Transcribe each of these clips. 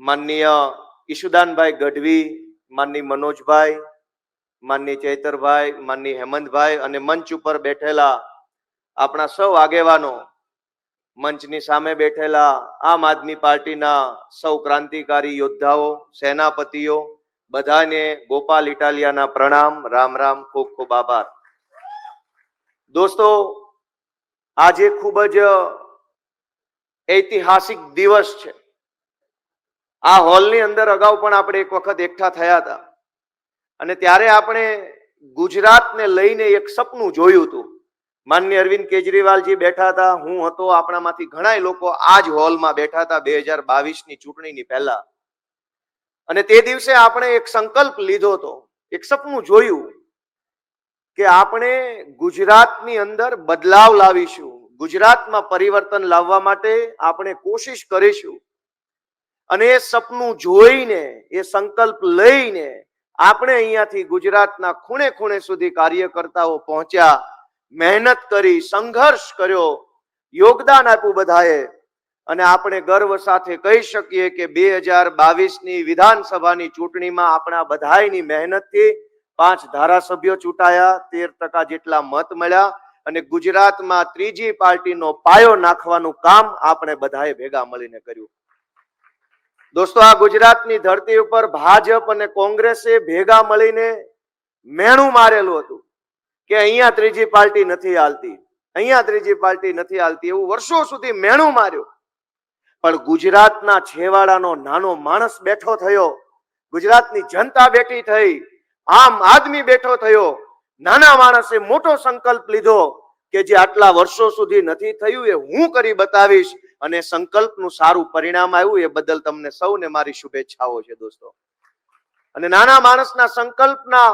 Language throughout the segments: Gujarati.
માનનીય ઈશુદાનભાઈ ગઢવી, માનની મનોજભાઈ, માનની ચૈતરભાઈ, માનની હેમંતભાઈ અને મંચ ઉપર બેઠેલા આપણા સૌ આગેવાનો મંચની સામે બેઠેલા આમ આદમી પાર્ટીના સૌ ક્રાંતિકારી યોદ્ધાઓ, સેનાપતિઓ, બધાને ગોપાલ ઇટાલિયાના પ્રણામ, રામ રામ, ખૂબ ખૂબ આભાર. દોસ્તો, આજે ખૂબ જ ઐતિહાસિક દિવસ છે. આ હોલની અંદર અગાઉ પણ આપણે એક વખત એકઠા થયા હતા. અને ત્યારે આપણે ગુજરાતને લઈને એક સપનું જોયું હતું. માન્ય અરવિંદ કેજરીવાલજી બેઠા હતા, હું હતો, આપણામાંથી ઘણા લોકો આ જ હોલમાં બેઠા હતા બે હજાર બાવીસની ચૂંટણીની પહેલા. અને તે દિવસે આપણે એક સંકલ્પ લીધો હતો, એક સપનું જોયું કે આપણે ગુજરાતની અંદર બદલાવ લાવીશું, ગુજરાતમાં પરિવર્તન લાવવા માટે આપણે કોશિશ કરીશું. અને એ સપનું જોઈને, એ સંકલ્પ લઈને આપણે અહીંયાથી ગુજરાતના ખૂણે ખૂણે સુધી કાર્યકર્તાઓ પહોંચ્યા, મહેનત કરી, સંઘર્ષ કર્યો, યોગદાન આપ્યું બધાએ. અને આપણે ગર્વ સાથે કહી શકીએ કે બે હજાર બાવીસની વિધાનસભાની ચૂંટણીમાં આપણા બધાની મહેનતથી પાંચ ધારાસભ્યો ચૂંટાયા, તેર ટકા જેટલા મત મળ્યા અને ગુજરાતમાં ત્રીજી પાર્ટીનો પાયો નાખવાનું કામ આપણે બધાએ ભેગા મળીને કર્યું. દોસ્તો, આ ગુજરાતની ધરતી ઉપર ભાજપ અને કોંગ્રેસે ભેગા મળીને મેણું મારેલું હતું કે અહીંયા ત્રીજી પાર્ટી નથી હાલતી, અહીંયા ત્રીજી પાર્ટી નથી હાલતી, એવું વર્ષો સુધી મેણું માર્યું. પણ ગુજરાતના છેવાડાનો નાનો માણસ બેઠો થયો, ગુજરાતની જનતા બેઠી થઈ, આમ આદમી બેઠો થયો, નાના માણસે મોટો સંકલ્પ લીધો કે જે આટલા વર્ષો સુધી નથી થયું એ હું કરી બતાવીશ અને સંકલ્પનું સારું પરિણામ આવ્યું, એ બદલ તમને સૌને મારી શુભેચ્છાઓ છે દોસ્તો. અને નાના માણસના સંકલ્પના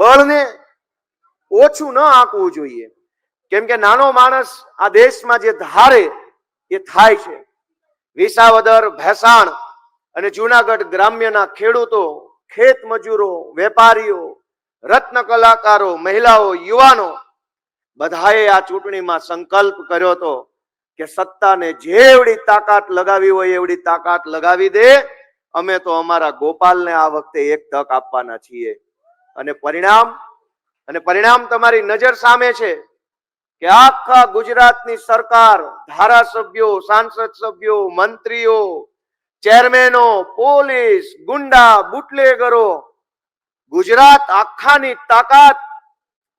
બળને ઓછું ન આંકવું જોઈએ. કેમ કે નાનો માણસ આ દેશમાં જે ધારે, એ થાય છે. વિસાવદર, ભેસાણ અને જુનાગઢ ગ્રામ્યના ખેડૂતો, ખેત મજૂરો, વેપારીઓ, રત્ન કલાકારો, મહિલાઓ, યુવાનો, બધાએ આ ચૂંટણીમાં સંકલ્પ કર્યો હતો. કે સત્તાને જેવડી તાકાત લગાવી હોય એવડી તાકાત લગાવી દે. અમે તો અમારા ગોપાલને આ વખતે એક તક આપવાના છીએ. અને પરિણામ અને પરિણામ તમારી નજર સામે છે કે આખા ગુજરાતની સરકાર, ધારાસભ્યો, સાંસદ સભ્યો, મંત્રીઓ, ચેરમેનો, પોલીસ, ગુંડા, બુટલેગરો, ગુજરાત આખાની તાકાત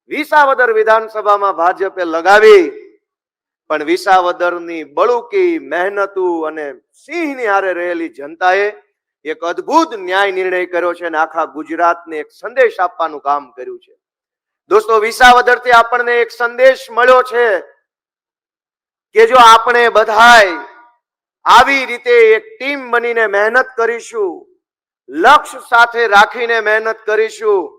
વિસાવદર વિધાનસભામાં ભાજપે લગાવી પણ વિસાવદરની બળુકી, મહેનતુ અને સિંહની હારે રહેલી જનતાએ એક અદ્ભુત ન્યાય નિર્ણય કર્યો છે અને આખા ગુજરાતને એક સંદેશ આપવાનું કામ કર્યું છે. દોસ્તો, વિસાવદરથી આપણને એક સંદેશ મળ્યો છે કે જો આપણે બધાય આવી રીતે એક ટીમ બનીને મહેનત કરીશું, લક્ષ્ય સાથે રાખીને મહેનત કરીશું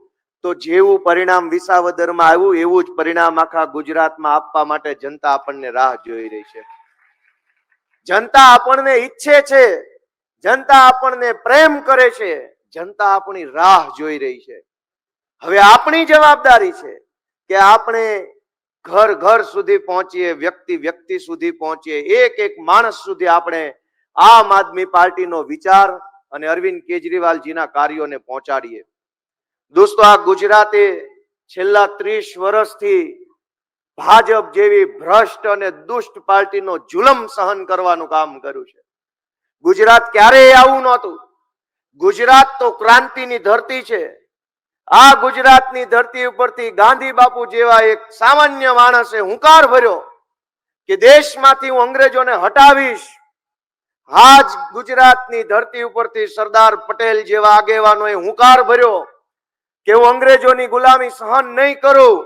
તો જેવું પરિણામ વિસાવદરમાં આવ્યું, એવું જ પરિણામ આખા ગુજરાતમાં આપવા માટે જનતા આપણને રાહ જોઈ રહી છે. જનતા આપણને ઈચ્છે છે, જનતા આપણને પ્રેમ કરે છે, જનતા આપણી રાહ જોઈ રહી છે. હવે આપણી જવાબદારી છે કે આપણે ઘર ઘર સુધી પહોંચીએ, વ્યક્તિ વ્યક્તિ સુધી પહોંચીએ, એક એક માણસ સુધી આપણે આમ આદમી પાર્ટીનો વિચાર અને અરવિંદ કેજરીવાલજીના કાર્યોને પહોંચાડીએ. દોસ્તો, આ ગુજરાતે છેલ્લા ત્રીસ વર્ષથી ભાજપ જેવી ભ્રષ્ટ અને દુષ્ટ પાર્ટીનો જુલમ સહન કરવાનું કામ કર્યું છે. ગુજરાત ક્યારેય આવું નહોતું. ગુજરાત તો ક્રાંતિની ધરતી છે. આ ગુજરાતની ધરતી ઉપરથી ગાંધી બાપુ જેવા એક સામાન્ય માણસે હુંકાર ભર્યો કે દેશમાંથી હું અંગ્રેજોને હટાવીશ. આજ ગુજરાતની ધરતી ઉપરથી સરદાર પટેલ જેવા આગેવાનોએ હુંકાર ભર્યો. કે હું અંગ્રેજોની ગુલામી સહન નહીં કરું?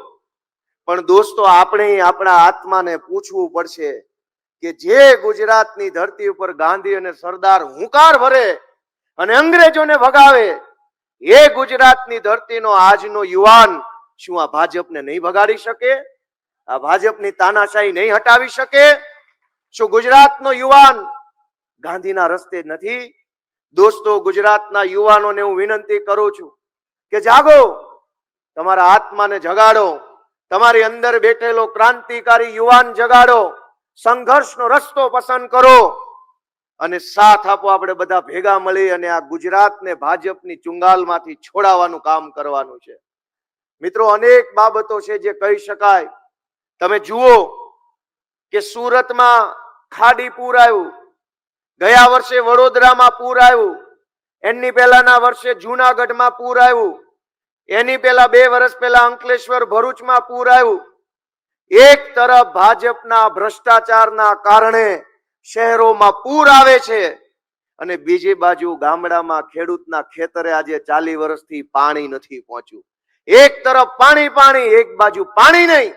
પણ દોસ્તો, આપણે આપણા આત્માને પૂછવું પડશે કે જે ગુજરાતની ધરતી ઉપર ગાંધી અને સરદાર હુંકાર ભરે અને અંગ્રેજોને ભગાવે, એ ગુજરાતની ધરતીનો આજનો યુવાન શું આ ભાજપને નહીં ભગાડી શકે? આ ભાજપની તાનાશાહી નહીં હટાવી શકે? શું ગુજરાતનો યુવાન ગાંધીના રસ્તે નથી? દોસ્તો, ગુજરાતના યુવાનોને હું વિનંતી કરું છું કે જાગો, તમારા આત્માને જગાડો, તમારી અંદર બેઠેલો ક્રાંતિકારી યુવાન જગાડો, સંઘર્ષનો રસ્તો પસંદ કરો અને સાથ આપો આપણે બધા ભેગા મળી અને આ ગુજરાતને ભાજપની ચુંગાલમાંથી છોડાવવાનું કામ કરવાનું છે. મિત્રો, અનેક બાબતો છે જે કહી શકાય. તમે જુઓ કે સુરતમાં ખાડી પૂર આવ્યું, ગયા વર્ષે વડોદરામાં પૂર આવ્યું એની પહેલાના વર્ષે જુનાગઢમાં પૂર આવ્યું. એની પહેલા બે વર્ષ પહેલા અંકલેશ્વર ભરૂચમાં પૂર આવ્યું. એક તરફ ભાજપના ભ્રષ્ટાચારના કારણે શહેરોમાં પૂર આવે છે અને બીજી બાજુ ગામડામાં ખેડૂતના ખેતરે આજે ચાલી વર્ષથી પાણી નથી પહોંચ્યું. એક તરફ પાણી પાણી, એક બાજુ પાણી નહીં.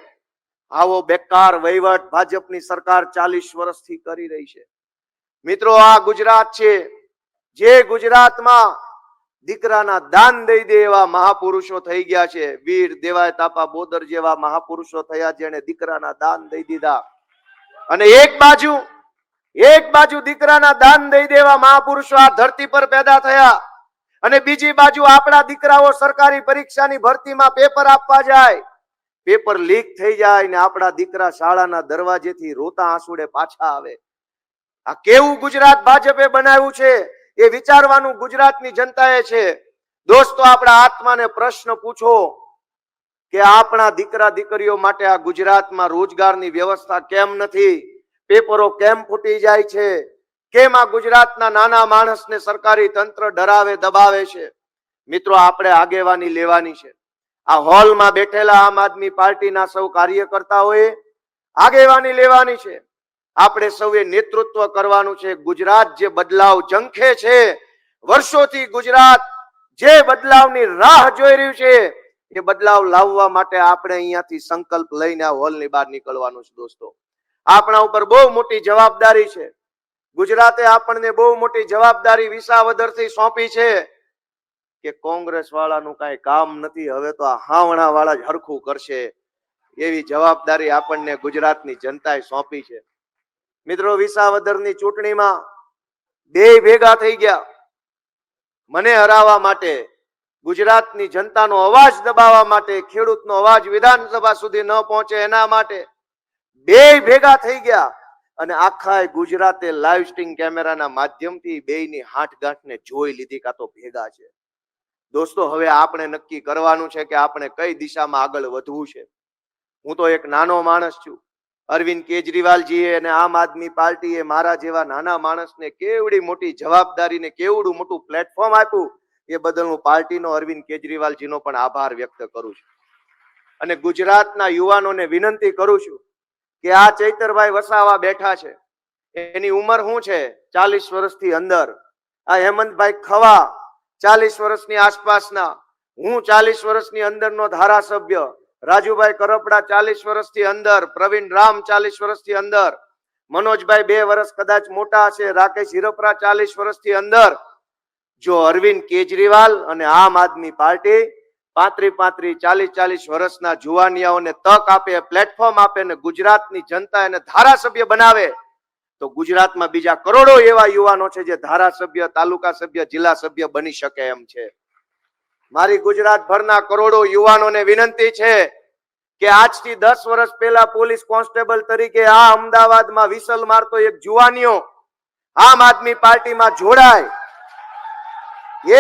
આવો બેકાર વહીવટ ભાજપની સરકાર ચાલીસ વર્ષથી કરી રહી છે. મિત્રો, આ ગુજરાત છે. જે ગુજરાતમાં દીકરાના દાન દઈ દે એવા મહાપુરુષો થઈ ગયા છે. વીર દેવાય તાપા બોદર જેવા મહાપુરુષો થયા જેને દીકરાના દાન દઈ દીધા. અને એક બાજુ એક બાજુ દીકરાના દાન દઈ દેવા મહાપુરુષો આ ધરતી પર પેદા થયા. અને બીજી બાજુ આપણા દીકરાઓ સરકારી પરીક્ષાની ભરતીમાં પેપર આપવા જાય. પેપર લીક થઈ જાય ને આપણા દીકરા શાળાના દરવાજેથી રોતા આંસુડે પાછા આવે. આ કેવું ગુજરાત ભાજપે બનાવ્યું છે? એ વિચારવાનું ગુજરાતની જનતાએ છે. દોસ્તો, આપણા આત્માને પ્રશ્ન પૂછો કે આપણા દીકરા દીકરીઓ માટે આ ગુજરાતમાં રોજગારની વ્યવસ્થા કેમ નથી? પેપરો કેમ ફૂટી જાય છે? કેમ આ ગુજરાતના નાના માણસને સરકારી તંત્ર ડરાવે, દબાવે છે? મિત્રો, આપણે આગેવાની લેવાની છે. આ હોલમાં બેઠેલા આમ આદમી પાર્ટીના સૌ કાર્યકર્તાઓએ આગેવાની લેવાની છે. આપણે સૌએ નેતૃત્વ કરવાનું છે. ગુજરાત જે બદલાવ ઝંખે છે, વર્ષોથી ગુજરાત જે બદલાવની રાહ જોઈ રહ્યું છે, એ બદલાવ લાવવા માટે આપણે અહીંયાથી સંકલ્પ લઈને આ હોલની બહાર નીકળવાનું છે દોસ્તો. આપણા ઉપર બહુ મોટી જવાબદારી છે. ગુજરાતે આપણને બહુ મોટી જવાબદારી વિસાવદરથી સોંપી છે કે કોંગ્રેસ વાળાનું કાંઈ કામ નથી, હવે તો આ હાવણા વાળા જ હરખું કરશે. એવી જવાબદારી આપણને ગુજરાતની જનતાએ સોંપી છે. મિત્રો, વિસાવદરની ચૂંટણીમાં બે ભેગા થઈ ગયા. મને હરાવવા માટે, ગુજરાતની જનતાનો અવાજ દબાવવા માટે, ખેડૂતનો અવાજ વિધાનસભા સુધી ન પહોંચે એના માટે બે ભેગા થઈ ગયા. અને આખા ગુજરાતે લાઈવ સ્ટિંગ કેમેરાના માધ્યમથી બેયની હાથગાંઠને જોઈ લીધી કાં તો ભેગા છે. દોસ્તો, હવે આપણે નક્કી કરવાનું છે કે આપણે કઈ દિશામાં આગળ વધવું છે. હું તો એક નાનો માણસ છું. અરવિંદ કેજરીવાલજીએ અને આમ આદમી પાર્ટીએ મારા જેવા નાના માણસને કેવડી મોટી જવાબદારી ને કેવડું મોટું પ્લેટફોર્મ આપ્યું, એ બદલ હું પાર્ટીનો અરવિંદ કેજરીવાલજીનો પણ આભાર વ્યક્ત કરું છું. અને ગુજરાતના યુવાનોને વિનંતી કરું છું કે આ ચૈતરભાઈ વસાવા બેઠા છે, એની ઉંમર શું છે? ચાલીસ વર્ષથી અંદર. આ હેમંતભાઈ ખવા ચાલીસ વર્ષની આસપાસના, હું ચાલીસ વર્ષની અંદરનો ધારાસભ્ય રાજુભાઈ કરપડા ચાલીસ વર્ષથી અંદર, પ્રવીણ રામ ચાલીસ વર્ષથી અંદર, મનોજભાઈ બે વર્ષ કદાચ મોટા હશે, રાકેશ હિરોપરા ચાલીસ વર્ષથી અંદર, જો અરવિંદ કેજરીવાલ અને આમ આદમી પાર્ટી પાંત્રી પાંત્રી ચાલીસ ચાલીસ વર્ષના જુવાનિયાઓને તક આપે પ્લેટફોર્મ આપે ને ગુજરાતની જનતા એને ધારાસભ્ય બનાવે, તો ગુજરાતમાં બીજા કરોડો એવા યુવાનો છે જે ધારાસભ્ય, તાલુકા સભ્ય, જિલ્લા સભ્ય બની શકે એમ છે. મારી ગુજરાત ભરના કરોડો યુવાનોને વિનંતી છે કે આજથી દસ વર્ષ પહેલા પોલીસ કોન્સ્ટેબલ તરીકે આ અમદાવાદમાં વિસલ મારતો એક જુવાનીઓ આમ આદમી પાર્ટીમાં જોડાય.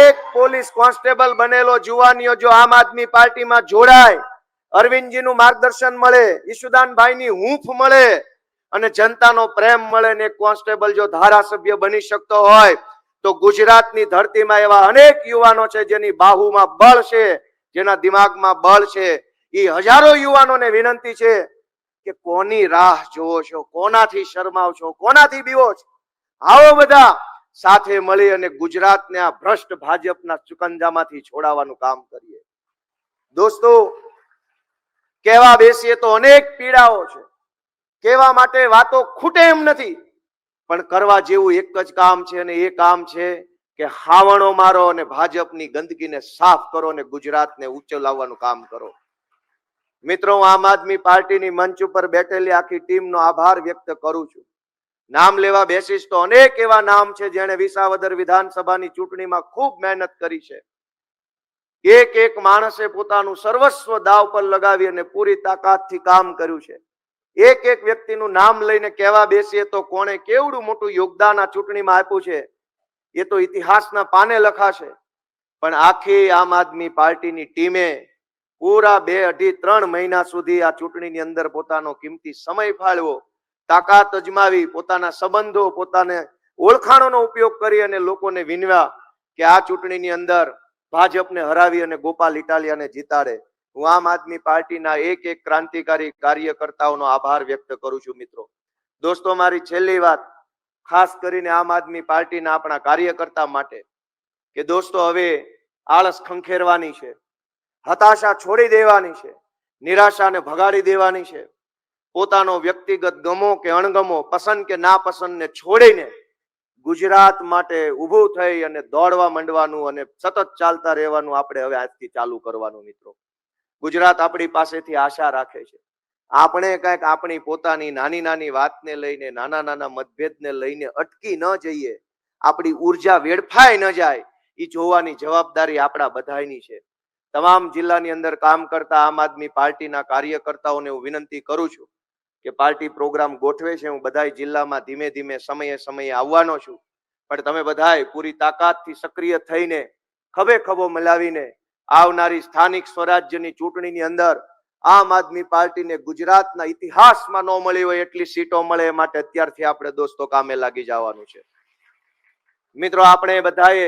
એક પોલીસ કોન્સ્ટેબલ બનેલો જુવાનીઓ જો આમ આદમી પાર્ટીમાં જોડાય, અરવિંદજીનું માર્ગદર્શન મળે, ઈશુદાનભાઈની હૂંફ મળે અને જનતાનો પ્રેમ મળે ને કોન્સ્ટેબલ જો ધારાસભ્ય બની શકતો હોય, તો ગુજરાતની ધરતીમાં એવા અનેક યુવાનો છે જેની બાહુમાં બળ છે, જેના દિમાગમાં બળ છે એ હજારો યુવાનોને વિનંતી છે કે કોની રાહ જોવો છો, કોનાથી શરમાવ છો કોનાથી બીવો છો? આવો બધા સાથે મળી અને ગુજરાતને આ ભ્રષ્ટ ભાજપના ચુકંજામાંથી છોડાવવાનું કામ કરીએ. દોસ્તો, કહેવા બેસીએ તો અનેક પીડાઓ છે. કહેવા માટે વાતો ખૂટે એમ નથી, પણ કરવા જેવું એક જ કામ છે અને એ કામ છે કે હાવણો મારો અને ભાજપની ગંદકીને સાફ કરો અને ગુજરાતને ઉચ્ચ લાવવાનું કામ કરો. મિત્રો આમ આદમી પાર્ટીની મંચ ઉપર બેઠેલી આખી ટીમનો આભાર વ્યક્ત કરું છું. નામ લેવા બેસીશ તો અનેક એવા નામ છે જેણે વિસાવદર વિધાનસભાની ચૂંટણીમાં ખૂબ મહેનત કરી છે. એક એક માણસે પોતાનું સર્વસ્વ દાવ પર લગાવી અને પૂરી તાકાતથી કામ કર્યું છે. એક એક વ્યક્તિનું નામ લઈને કહેવા બેસીએ તો કોણે કેવડું મોટું યોગદાન આ ચૂંટણીમાં આપ્યું છે? એ તો ઇતિહાસના પાને લખાશે. પણ આખી આમ આદમી પાર્ટીની ટીમે પૂરા બે અઢી ત્રણ મહિના સુધી આ ચૂંટણીની અંદર પોતાનો કિંમતી સમય ફાળવો, તાકાત અજમાવી, પોતાના સંબંધો, પોતાને ઓળખાણોનો ઉપયોગ કરી અને લોકોને વિનવ્યા કે આ ચૂંટણીની અંદર ભાજપને હરાવી અને ગોપાલ ઇટાલિયાને જીતાડે. હું આમ આદમી પાર્ટીના એક એક ક્રાંતિકારી કાર્યકર્તાઓનો આભાર વ્યક્ત કરું છું મિત્રો. દોસ્તો, મારી છેલ્લી વાત ખાસ કરીને આમ આદમી પાર્ટીના આપણા કાર્યકર્તા માટે. કે દોસ્તો, હવે આળસ ખંખેરવાની છે. હતાશા છોડી દેવાની છે, નિરાશાને ભગાડી દેવાની છે. પોતાનો વ્યક્તિગત ગમો કે અણગમો, પસંદ કે ના પસંદને છોડીને ગુજરાત માટે ઊભું થઈ અને દોડવા માંડવાનું અને સતત ચાલતા રહેવાનું આપણે હવે આજથી ચાલુ કરવાનું મિત્રો. ગુજરાત આપણી પાસેથી આશા રાખે છે. આપણે કંઈક આપણી પોતાની નાની નાની વાતને લઈને, નાના નાના મતભેદને લઈને અટકી ન જઈએ. આપણી ઊર્જા વેડફાઈ ન જાય. એ જોવાની જવાબદારી આપણા બધાની છે. તમામ જિલ્લાની અંદર કામ કરતા આમ આદમી પાર્ટીના કાર્યકર્તાઓને હું વિનંતી કરું છું કે પાર્ટી પ્રોગ્રામ ગોઠવે છે. હું બધા જિલ્લામાં ધીમે ધીમે સમયે સમયે આવવાનો છું. પણ તમે બધાય પૂરી તાકાતથી સક્રિય થઈને, ખભે ખભો મિલાવીને આવનારી સ્થાનિક સ્વરાજ્યની ચૂંટણીની અંદર આમ આદમી પાર્ટીને ગુજરાતના ઇતિહાસમાં ન મળી હોય એટલી સીટો મળે માટે અત્યારથી આપણે દોસ્તો કામે લાગી જવાનું છે. મિત્રો, આપણે બધાએ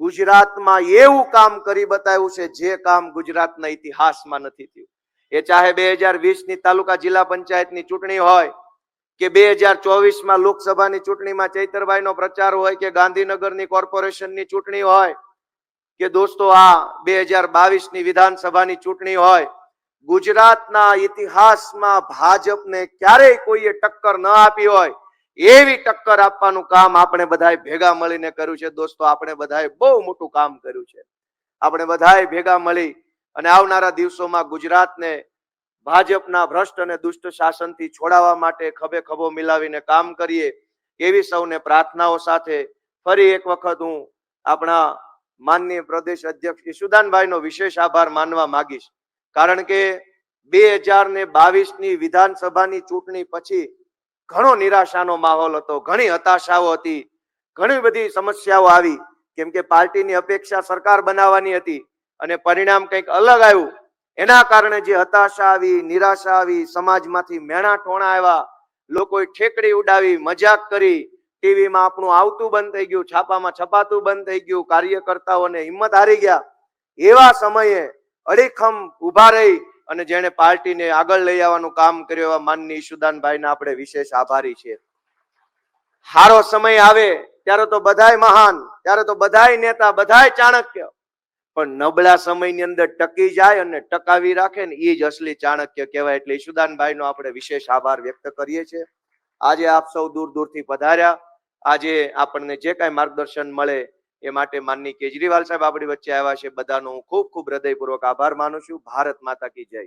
ગુજરાતમાં એવું કામ કરી બતાવ્યું છે, જે કામ ગુજરાતના ઇતિહાસમાં નથી થયું. એ ચાહે બે હજાર વીસની તાલુકા જિલ્લા પંચાયતની ચૂંટણી હોય, કે બે હજાર ચોવીસમાં લોકસભાની ચૂંટણીમાં ચૈતરભાઈ નો પ્રચાર હોય, કે ગાંધીનગરની કોર્પોરેશનની ચૂંટણી હોય, કે દોસ્તો આ બે હજાર બાવીસની વિધાનસભાની ચૂંટણી હોય, ગુજરાતના ઇતિહાસમાં ભાજપને ક્યારેય કોઈએ ટક્કર ન આપી હોય એવી ટક્કર આપવાનું કામ આપણે બધાએ ભેગા મળીને કર્યું છે. દોસ્તો, આપણે બધાએ બહુ મોટું કામ કર્યું છે. આપણે બધાએ ભેગા મળી અને આવનારા દિવસોમાં ગુજરાતને ભાજપના ભ્રષ્ટ અને દુષ્ટ શાસનથી છોડાવવા માટે ખભે ખભો મિલાવીને કામ કરીએ એવી સૌને પ્રાર્થનાઓ સાથે ફરી એક વખત હું આપણા માનનીય પ્રદેશ અધ્યક્ષ ઈશુદાનભાઈનો વિશેષ આભાર માનવા માંગીશ. કારણ કે બે હજાર ને બાવીસની વિધાનસભાની ચૂંટણી પછી ઘણો નિરાશાનો માહોલ હતો, ઘણી હતાશાઓ હતી, ઘણી બધી સમસ્યાઓ આવી, કેમ કે પાર્ટીની અપેક્ષા સરકાર બનાવવાની હતી અને પરિણામ કંઈક અલગ આવ્યું. એના કારણે જે હતાશા આવી, નિરાશા આવી, સમાજમાંથી મેણા ટોણા આવ્યા, લોકોએ ઠેકડી ઉડાવી, મજાક કરી, ટીવીમાં આપણું આવતું બંધ થઈ ગયું, છાપામાં છપાતું બંધ થઈ ગયું, કાર્યકર્તાઓને હિંમત હારી ગયા. એવા સમયે અડીખમ ઊભા રહી અને જેણે પાર્ટીને આગળ લઈ આવવાનું કામ કર્યું એવા માનની ઈશુદાનભાઈના આપણે વિશેષ આભારી છીએ. હારો સમય આવે ત્યારે તો બધાય મહાન, ત્યારે તો બધાય નેતા, બધાય ચાણક્ય. પણ નબળા સમયની અંદર ટકી જાય અને ટકાવી રાખે ને એ જ અસલી ચાણક્ય કહેવાય એટલે ઈશુદાનભાઈ નો આપણે વિશેષ આભાર વ્યક્ત કરીએ છીએ. આજે આપ સૌ દૂર દૂરથી પધાર્યા. આજે આપણને જે કાંઈ માર્ગદર્શન મળે એ માટે માનની કેજરીવાલ સાહેબ આપણી વચ્ચે આવ્યા છે. બધાનો હું ખૂબ ખૂબ હૃદયપૂર્વક આભાર માનું છું. ભારત માતા કી જય.